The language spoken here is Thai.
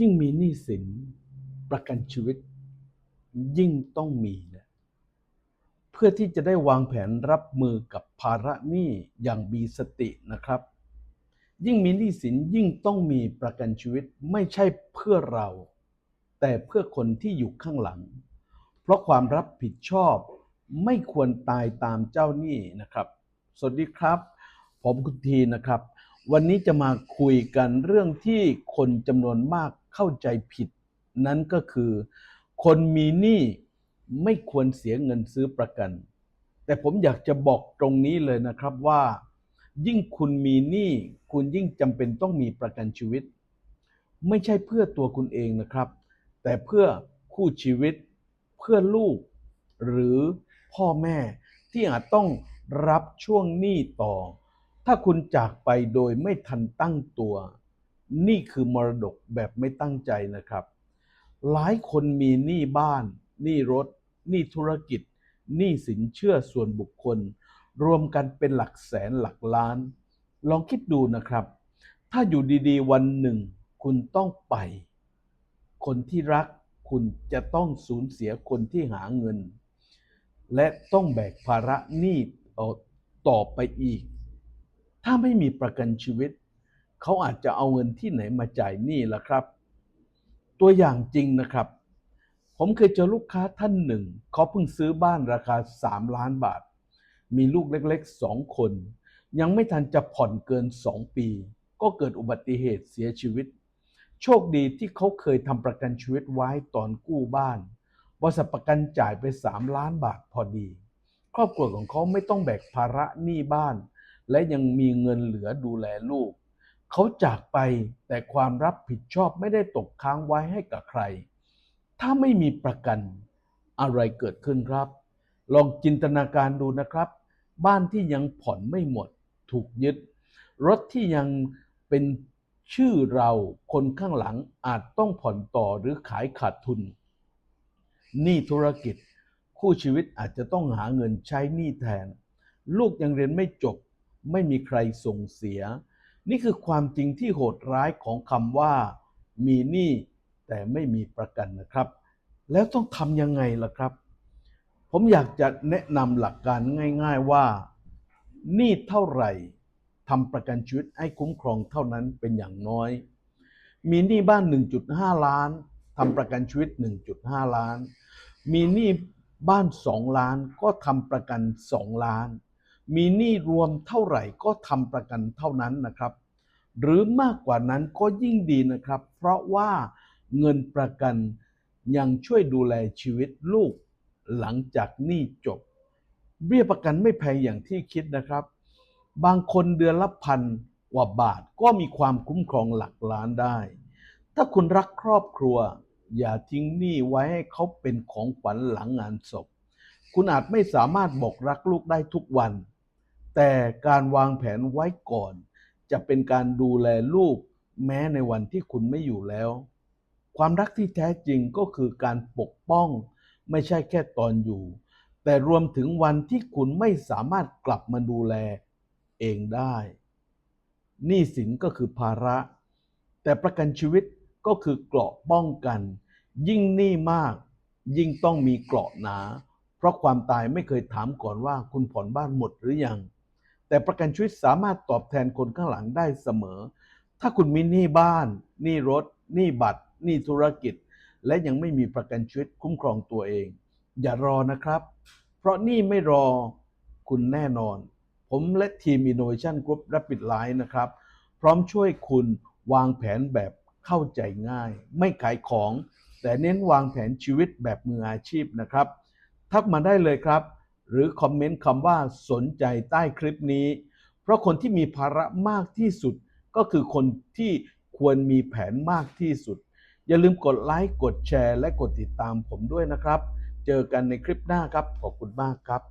ยิ่งมีหนี้สินประกันชีวิต ยิ่งต้องมีนะเพื่อที่จะได้วางแผนรับมือกับภาระหนี้อย่างมีสตินะครับ ยิ่งมีหนี้สินยิ่งต้องมีประกันชีวิตไม่ใช่เพื่อเรา แต่เพื่อคนที่อยู่ข้างหลัง เพราะความรับผิดชอบไม่ควรตายตามเจ้าหนี้นะครับ สวัสดีครับ ผมคุณทีนะครับ วันนี้จะมาคุยกันเรื่องที่คนจำนวนมาก เข้าใจผิดนั่นก็คือ คนมีหนี้ไม่ควรเสียเงินซื้อประกัน แต่ผมอยากจะบอกตรงนี้เลยนะครับว่า ยิ่งคุณมีหนี้คุณยิ่งจำเป็นต้องมีประกันชีวิต ไม่ใช่เพื่อตัวคุณเองนะครับ แต่เพื่อคู่ชีวิต เพื่อลูก หรือพ่อแม่ที่อาจต้องรับช่วงหนี้ต่อ ถ้าคุณจากไปโดยไม่ทันตั้งตัว นี่คือมรดกแบบไม่ตั้งใจนะครับ หลายคนมีหนี้บ้าน หนี้รถ หนี้ธุรกิจ หนี้สินเชื่อส่วนบุคคล รวมกันเป็นหลักแสนหลักล้าน ลองคิดดูนะครับ ถ้าอยู่ดีๆ วันหนึ่ง คุณต้องไป คนที่รักคุณจะต้องสูญเสียคนที่หาเงิน และต้องแบกภาระหนี้ต่อไปอีก ถ้าไม่มีประกันชีวิต เขาอาจจะเอาเงินที่ไหนมาจ่ายหนี้ล่ะครับ ตัวอย่างจริงนะครับ ผมเคยเจอลูกค้าท่านหนึ่ง เขาเพิ่งซื้อบ้านราคา 3 ล้านบาท มีลูกเล็กๆ2คน ยังไม่ทันจะผ่อนเกิน 2 ปี ก็เกิดอุบัติเหตุเสียชีวิต โชคดีที่เขาเคยทำประกันชีวิตไว้ตอนกู้บ้านบริษัทประกันจ่ายไป 3 ล้านบาทพอดี ครอบครัวของเขาไม่ต้องแบกภาระหนี้บ้าน และยังมีเงินเหลือดูแลลูก เขาจากไปแต่ความรับผิดชอบไม่ได้ตกค้างไว้ให้กับใคร ถ้าไม่มีประกันอะไรเกิดขึ้นครับ ลองจินตนาการดูนะครับ บ้านที่ยังผ่อนไม่หมด ถูกยึด รถที่ยังเป็นชื่อเราคนข้างหลังอาจต้องผ่อนต่อหรือขายขาดทุนหนี้ธุรกิจ คู่ชีวิตอาจจะต้องหาเงินใช้หนี้แทน ลูกยังเรียนไม่จบ ไม่มีใครส่งเสีย นี่คือความจริงที่โหดร้ายของคำว่ามีหนี้แต่ไม่มีประกันนะครับ แล้วต้องทำยังไงล่ะครับ ผมอยากจะแนะนำหลักการง่าย ๆว่าหนี้เท่าไหร่ทำประกันชีวิตให้คุ้มครองเท่านั้นเป็นอย่างน้อย มีหนี้บ้าน 1.5 ล้านทำประกันชีวิต 1.5 ล้าน มีหนี้บ้าน 2 ล้านก็ทำประกัน 2 ล้าน มีหนี้รวมเท่าไหร่ก็ทำประกันเท่านั้นนะครับ หรือมากกว่านั้นก็ยิ่งดีนะครับ เพราะว่าเงินประกันยังช่วยดูแลชีวิตลูกหลังจากหนี้จบ เบี้ยประกันไม่แพงอย่างที่คิดนะครับ บางคนเดือนละพันกว่าบาทก็มีความคุ้มครองหลักล้านได้ ถ้าคุณรักครอบครัว อย่าทิ้งหนี้ไว้ให้เขาเป็นของขวัญหลังงานศพ คุณอาจไม่สามารถบอกรักลูกได้ทุกวัน แต่การวางแผนไว้ก่อน จะเป็นการดูแลลูกแม้ในวันที่คุณไม่อยู่แล้ว ความรักที่แท้จริงก็คือการปกป้อง ไม่ใช่แค่ตอนอยู่ แต่รวมถึงวันที่คุณไม่สามารถกลับมาดูแลเองได้หนี้สินก็คือภาระ แต่ประกันชีวิตก็คือเกราะป้องกัน ยิ่งหนี้มาก ยิ่งต้องมีเกราะหนา เพราะความตายไม่เคยถามก่อนว่าคุณผ่อนบ้านหมดหรือยัง แต่ประกันชีวิตสามารถตอบแทนคนข้างหลังได้เสมอ ถ้าคุณมีหนี้บ้านหนี้รถหนี้บัตรหนี้ธุรกิจ และยังไม่มีประกันชีวิตคุ้มครองตัวเอง อย่ารอนะครับ เพราะหนี้ไม่รอคุณแน่นอน ผมและทีม Innovation Group Rapid Line นะครับ พร้อมช่วยคุณวางแผนแบบเข้าใจง่าย ไม่ขายของ แต่เน้นวางแผนชีวิตแบบมืออาชีพนะครับ ทักมาได้เลยครับ หรือคอมเมนต์คำว่าสนใจใต้คลิปนี้ เพราะคนที่มีภาระมากที่สุด ก็คือคนที่ควรมีแผนมากที่สุด อย่าลืมกดไลค์กดแชร์ และกดติดตามผมด้วยนะครับ เจอกันในคลิปหน้าครับ ขอบคุณมากครับ